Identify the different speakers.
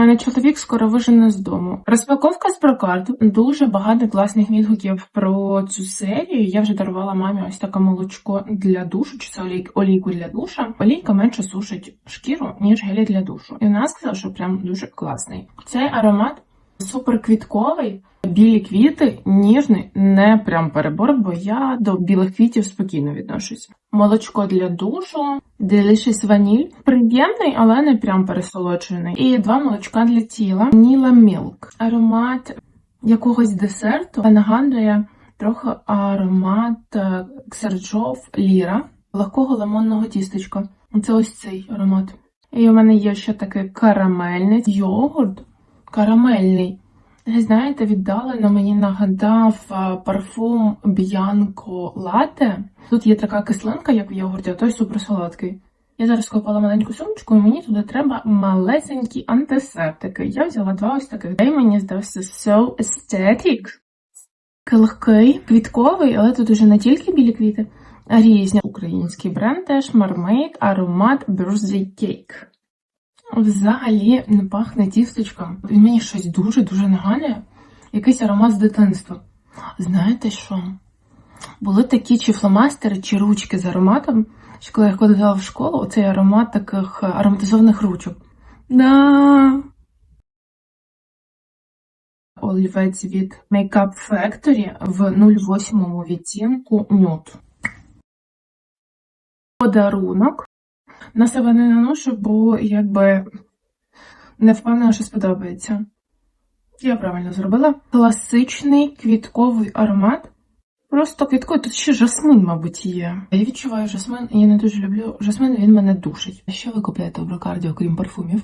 Speaker 1: Мене чоловік скоро вижене з дому. Розпаковка з прокарту. Дуже багато класних відгуків про цю серію. Я вже дарувала мамі ось таке молочко для душу, чи це олій, олійку для душа. Олійка менше сушить шкіру, ніж гелі для душу. І вона сказала, що прям дуже класний. Цей аромат супер квітковий. Білі квіти, ніжний, не прям перебор, бо я до білих квітів спокійно відношусь. Молочко для душу, Delicious ваніль. Приємний, але не прям пересолоджений. І два молочка для тіла. Ніла Milk. Аромат якогось десерту нагадує трохи аромат е, Ксерджов Ліра, легкого лимонного тістечка. Це ось цей аромат. І у мене є ще такий карамельний йогурт. Карамельний. Знаєте, віддалено мені нагадав парфум Bianco Latte. Тут є така кислинка, як в йогурті, а той суперсолодкий. Я зараз купила маленьку сумочку, і мені туди треба малесенькі антисептики. Я взяла два ось таких. І мені здався so aesthetic. Легкий, квітковий, але тут уже не тільки білі квіти, а різні. Український бренд теж Marmade аромат Birthday Cake. Взагалі не пахне тістечком. Він мені щось дуже-дуже нагадує. Якийсь аромат з дитинства. Знаєте що? Були такі чи фломастери, чи ручки з ароматом, що коли я ходила в школу, оцей аромат таких е, ароматизованих ручок. Да. Олівець від Makeup Factory в 08 відтінку Nude. Подарунок. На себе не наношу, бо якби не впевнена, що сподобається. Я правильно зробила. Класичний квітковий аромат. Просто квітковий, тут ще жасмин, мабуть, є. Я відчуваю жасмин, я не дуже люблю жасмин, він мене душить. А що ви купляєте в брокарді, окрім парфумів?